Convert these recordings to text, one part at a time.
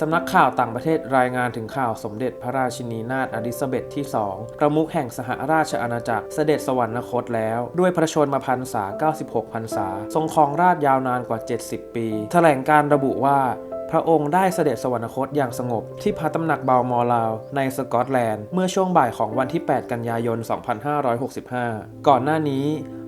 สำนักข่าวต่างประเทศรายงานถึงข่าวสมเด็จพระราชินีนาถอลิซาเบธที่ 2 ประมุขแห่งสหราชอาณาจักรเสด็จสวรรคตแล้ว ด้วยพระชนมพรรษา 96 พรรษา ทรงครองราชยาวนานกว่า 70 ปี แถลงการระบุว่าพระองค์ได้เสด็จสวรรคตอย่างสงบที่พระตำหนักเบลมอร์ลาวในสกอตแลนด์ เมื่อช่วงบ่ายของวันที่ 8 กันยายน 2565 ก่อนหน้านี้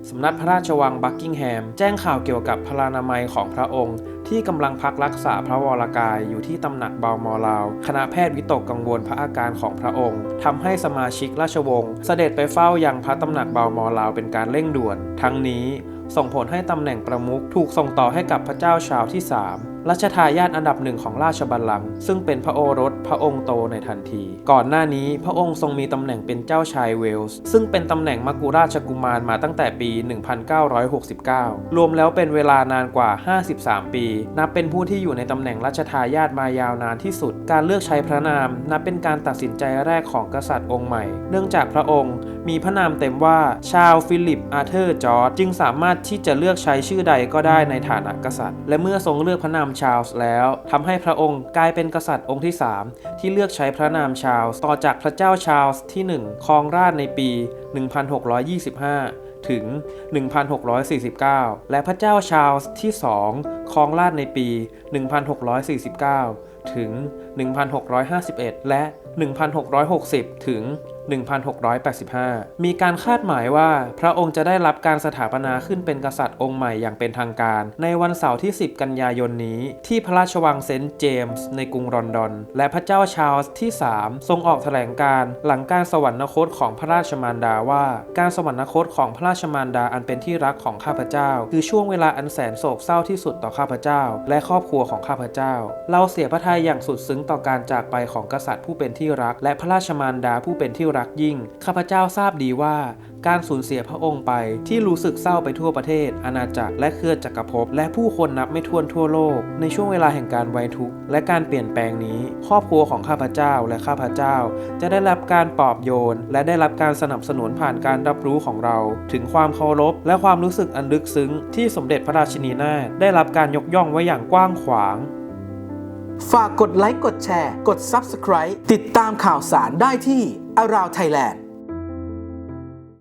สำนักพระราชวังบักกิงแฮม แจ้งข่าวเกี่ยวกับพลานามัยของพระองค์ ที่กำลังพักรักษาพระวรากายอยู่ที่ตำหนักเบามอลาว คณะแพทย์วิตกกังวลพระอาการของพระองค์ทำให้สมาชิกราชวงศ์เสด็จไปเฝ้ายังพระตำหนักเบามอลาวเป็นการเร่งด่วน ทั้งนี้ส่งผลให้ตำแหน่งประมุขถูกส่งต่อให้กับพระเจ้าชาวที่ 3 รัชทายาทอันดับหนึ่งของราชบัลลังก์ซึ่งเป็นพระโอรสพระองค์โตในทันที ก่อนหน้านี้พระองค์ทรงมีตำแหน่งเป็นเจ้าชายเวลส์ ซึ่งเป็นตำแหน่งมกุราชกุมารมาตั้งแต่ปี 1969 รวมแล้วเป็นเวลานานกว่า 53 ปี นับเป็นผู้ที่อยู่ในตำแหน่งรัชทายาทมายาวนานที่สุด การเลือกใช้พระนาม นับเป็นการตัดสินใจแรกของกษัตริย์องค์ใหม่ เนื่องจากพระองค์ มีพระนามเต็มว่าชาล์ฟิลิปอาร์เธอร์จอร์จจึงสามารถที่จะเลือกใช้ชื่อใดก็ได้ในฐานะกษัตริย์ และเมื่อทรงเลือกพระนามชาลส์แล้วทำให้พระองค์กลายเป็นกษัตริย์องค์ที่ 3 ที่เลือกใช้พระนามชาลส์ต่อจากพระเจ้าชาลส์ที่ 1 ครองราชในปี 1625 ถึง 1649 และพระเจ้าชาลส์ที่ 2ครองราชในปี 1649 ถึง 1651 และ 1660 ถึง 1685 มีการคาดหมายว่าพระองค์จะได้รับการสถาปนาขึ้นเป็นกษัตริย์องค์ใหม่อย่างเป็นทางการ ในวันเสาร์ที่ 10 กันยายนนี้ ที่พระราชวังเซนต์เจมส์ในกรุงลอนดอน และพระเจ้าชาลส์ที่ 3 ทรงออกแถลงการ์หลังการสวรรคตของพระราชมารดาว่า การสวรรคตของพระราชมารดาอันเป็นที่รักของข้าพเจ้า คือช่วงเวลาอันแสนโศกเศร้าที่สุดต่อข้าพเจ้า และครอบครัวของข้าพเจ้า เราเสียพระทัยอย่างสุดซึ้งต่อการจากไปของกษัตริย์ผู้เป็นที่รัก และพระราชมารดาผู้เป็นที่รักยิ่ง ข้าพเจ้าทราบดีว่าการสูญเสียพระองค์ไปที่รู้สึกเศร้าไปทั่วประเทศ อาณาจักรและเครือจักรภพและผู้คนนับไม่ถ้วนทั่วโลก ในช่วงเวลาแห่งการไว้ทุกข์และการเปลี่ยนแปลงนี้ ครอบครัวของข้าพเจ้าและข้าพเจ้า จะได้รับการปลอบโยน และได้รับการสนับสนุนผ่านการรับรู้ของเรา ถึงความเคารพและความรู้สึกอันลึกซึ้ง ที่สมเด็จพระราชินีนาถได้รับการการยกย่องไว้อย่างกว้างขวาง ฝากกดไลค์กดแชร์ กด Subscribe ติดตามข่าวสารได้ที่ Around Thailand